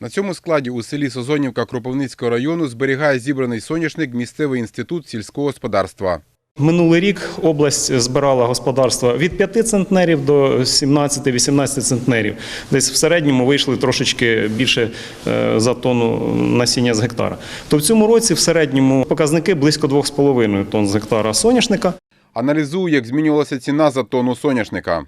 На цьому складі у селі Созонівка Кропивницького району зберігає зібраний соняшник місцевий інститут сільського господарства. Минулий рік область збирала господарства від 5 центнерів до 17-18 центнерів. Десь в середньому вийшли трошечки більше е, за тонну насіння з гектара. То в цьому році в середньому показники близько 2,5 тонн з гектара соняшника. Аналізує, як змінювалася ціна за тонну соняшника.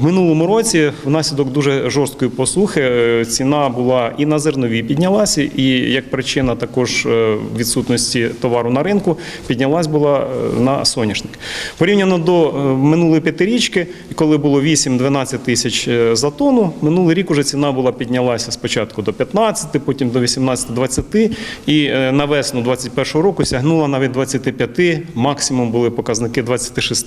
В минулому році, внаслідок дуже жорсткої посухи, е, ціна була і на зернові піднялася, і як причина також е, відсутності товару на ринку, піднялась була е, на соняшник. Порівняно до минулої п'ятирічки, коли було 8-12 тисяч за тонну, минулий рік уже ціна була піднялася спочатку до 15, потім до 18-20, і на весну 21 року сягнула навіть 25, максимум були показники 26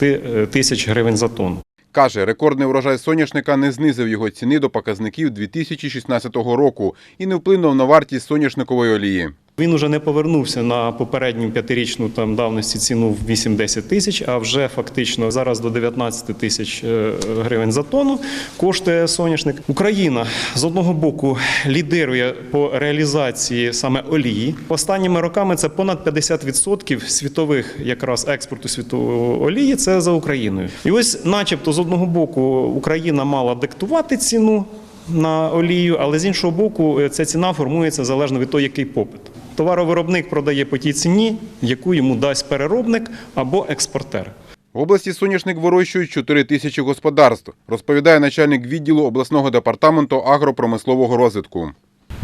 тисяч гривень за тонну. Каже, рекордний урожай соняшника не знизив його ціни до показників 2016 року і не вплинув на вартість соняшникової олії. Він уже не повернувся на попередню п'ятирічну там давності ціну в 8-10 тисяч, а вже фактично зараз до 19 тисяч е, гривень за тонну коштує соняшник. Україна з одного боку лідирує по реалізації саме олії. Останніми роками це понад 50% світових якраз експорту світової олії. Це за Україною. І ось, начебто, з одного боку, Україна мала диктувати ціну на олію, але з іншого боку, е, ця ціна формується залежно від того, який попит. Товаровиробник продає по тій ціні, яку йому дасть переробник або експортер. В області соняшник вирощують 4 тисячі господарств, розповідає начальник відділу обласного департаменту агропромислового розвитку.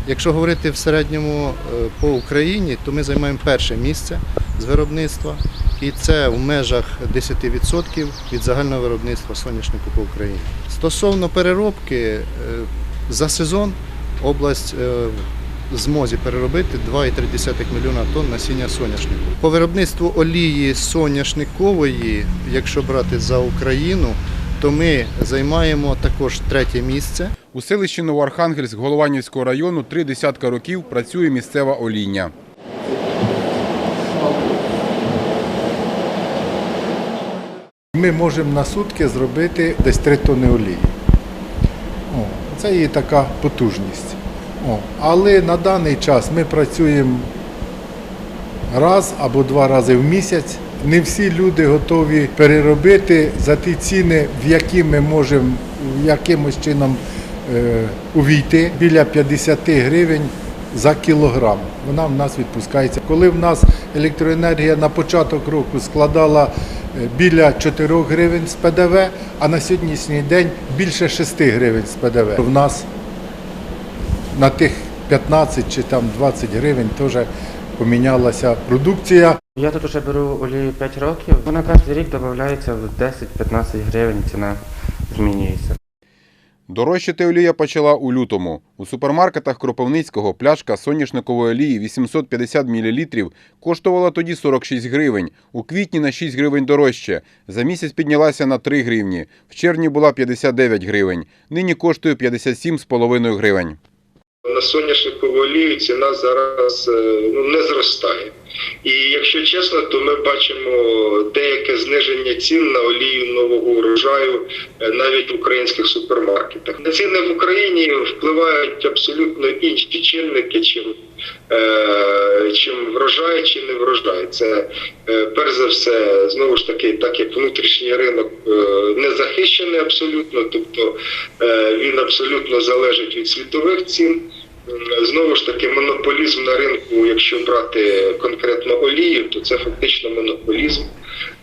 Якщо говорити в середньому е, по Україні, то ми займаємо перше місце з виробництва, і це в межах 10% від загального виробництва соняшнику по Україні. Стосовно переробки, е, за сезон область е, в змозі переробити 2,3 мільйона тонн насіння соняшнику. По виробництву олії соняшникової, якщо брати за Україну, то ми займаємо також третє місце. У селищі Новоархангельськ Голованівського району три десятка років працює місцева олійня. Ми можемо на сутки зробити десь 3 тонни олії. Це є така потужність. О, але на даний час ми працюємо раз або два рази в місяць. Не всі люди готові переробити за ті ціни, в які ми можемо якимось чином е, увійти біля 50 гривень за кілограм. Вона в нас відпускається. Коли в нас електроенергія на початок року складала е, біля 4 гривень з ПДВ, а на сьогоднішній день більше 6 гривень з ПДВ. В нас на тих 15 чи там 20 гривень теж помінялася продукція. Я тут вже беру олію 5 років. Вона кожен рік додається в 10-15 гривень, ціна змінюється. Дорожчати олія почала у лютому. У супермаркетах Кропивницького пляшка соняшникової олії 850 мл коштувала тоді 46 гривень. У квітні на 6 гривень дорожче. За місяць піднялася на 3 гривні. В червні була 59 гривень. Нині коштує 57,5 гривень. На соняшникову олію ціна зараз е, ну, не зростає. І якщо чесно, то ми бачимо деяке зниження цін на олію нового урожаю е, навіть в українських супермаркетах. На ціни в Україні впливають абсолютно інші чинники, чим, е, чим врожай чи не врожай. Це перш за все, знову ж таки, так як внутрішній ринок не захищений абсолютно, тобто він абсолютно залежить від світових цін. М, Знову ж таки, монополізм на ринку, якщо брати конкретно олію, то це фактично монополізм.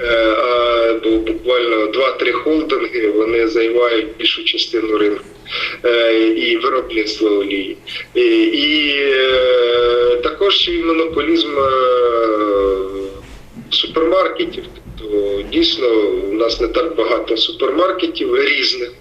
Е, а, буквально 2-3 холдинги вони займають більшу частину ринку е, і виробництва олії. І, е, також і монополізм е, супермаркетів. Тобто дійсно у нас не так багато супермаркетів різних.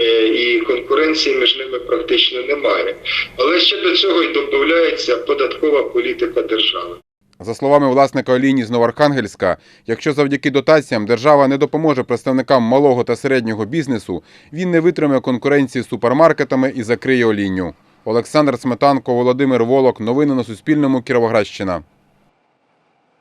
Е, і конкуренції між ними практично немає. Але ще до цього й додається податкова політика держави. За словами власника олійні з Новоархангельська, якщо завдяки дотаціям держава не допоможе представникам малого та середнього бізнесу, він не витримає конкуренції з супермаркетами і закриє олійню. Олександр Сметанко, Володимир Волок. Новини на Суспільному. Кіровоградщина.